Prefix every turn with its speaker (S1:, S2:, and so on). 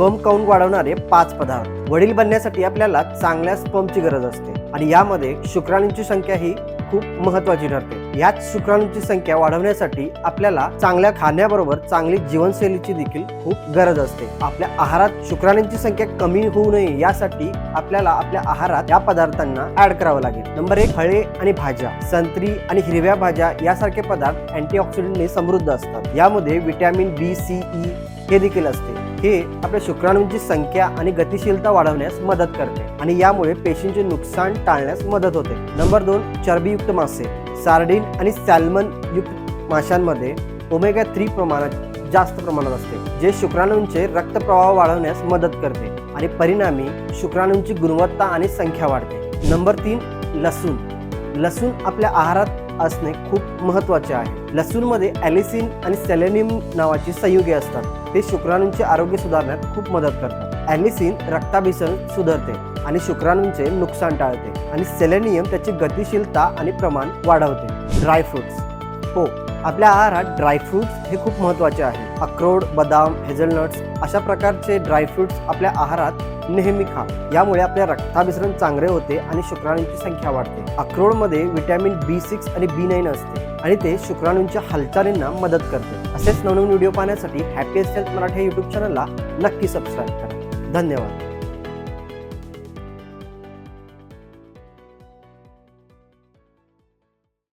S1: Sperm count वाढवणारे पाच पदार्थ. वडील बनण्यासाठी आपल्याला चांगल्या स्पर्मची गरज असते. आणि यामध्ये शुक्राणूंची संख्या ही खूप महत्वाची ठरते. याच शुक्राणूंची संख्या वाढवण्यासाठी आपल्याला चांगल्या खाण्याबरोबर चांगली जीवनशैलीची देखील खूप गरज असते. आपल्या आहारात शुक्राणूंची संख्या कमी होऊ नये यासाठी आपल्याला आपल्या आहारात या पदार्थांना ऍड करावं लागेल. नंबर एक फळे आणि भाज्या. संत्री आणि हिरव्या भाज्या यासारखे पदार्थ अँटीऑक्सिडंटने समृद्ध असतात. यामध्ये व्हिटॅमिन बी सी ई हे देखील असते. हे आपल्या शुक्राणूंची संख्या आणि गतिशीलता वाढवण्यास मदत करते आणि यामुळे पेशींचे नुकसान टाळण्यास मदत होते. नंबर दोन चरबीयुक्त मासे. सार्डिन आणि सॅल्मन युक्त माशांमध्ये ओमेगा थ्री प्रमाणात जास्त प्रमाणात असते जे शुक्राणूंचे रक्तप्रवाह वाढवण्यास मदत करते आणि परिणामी शुक्राणूंची गुणवत्ता आणि संख्या वाढते. नंबर तीन लसूण. लसूण आपल्या आहारात असणे खूप महत्त्वाचे आहे. लसूणमध्ये ॲलिसिन आणि सेलेनियम नावाची संयुगे असतात. ते शुक्राणूंचे आरोग्य सुधारण्यात खूप मदत करतात. ॲलिसिन रक्ताभिसरण सुधारते आणि शुक्राणूंचे नुकसान टाळते आणि सेलेनियम त्याची गतिशीलता आणि प्रमाण वाढवते. ड्रायफ्रुट्स हो आपल्या आहारात ड्रायफ्रुट्स हे खूप महत्त्वाचे आहे. अक्रोड बदाम हेझलनट्स अशा प्रकारचे ड्रायफ्रुट्स आपल्या आहारात नेहमी खा. यामुळे आपल्या रक्ताभिसरण चांगले होते आणि शुक्राणूंची संख्या वाढते. अक्रोडमध्ये विटॅमिन बी सिक्स आणि बी नाईन असते आणि ते शुक्राणूंच्या हालचालींना मदत करते. असेच नवनवीन व्हिडिओ पाहण्यासाठी हॅपी हेल्थ मराठी युट्यूब चॅनलला नक्की सबस्क्राईब करा. धन्यवाद.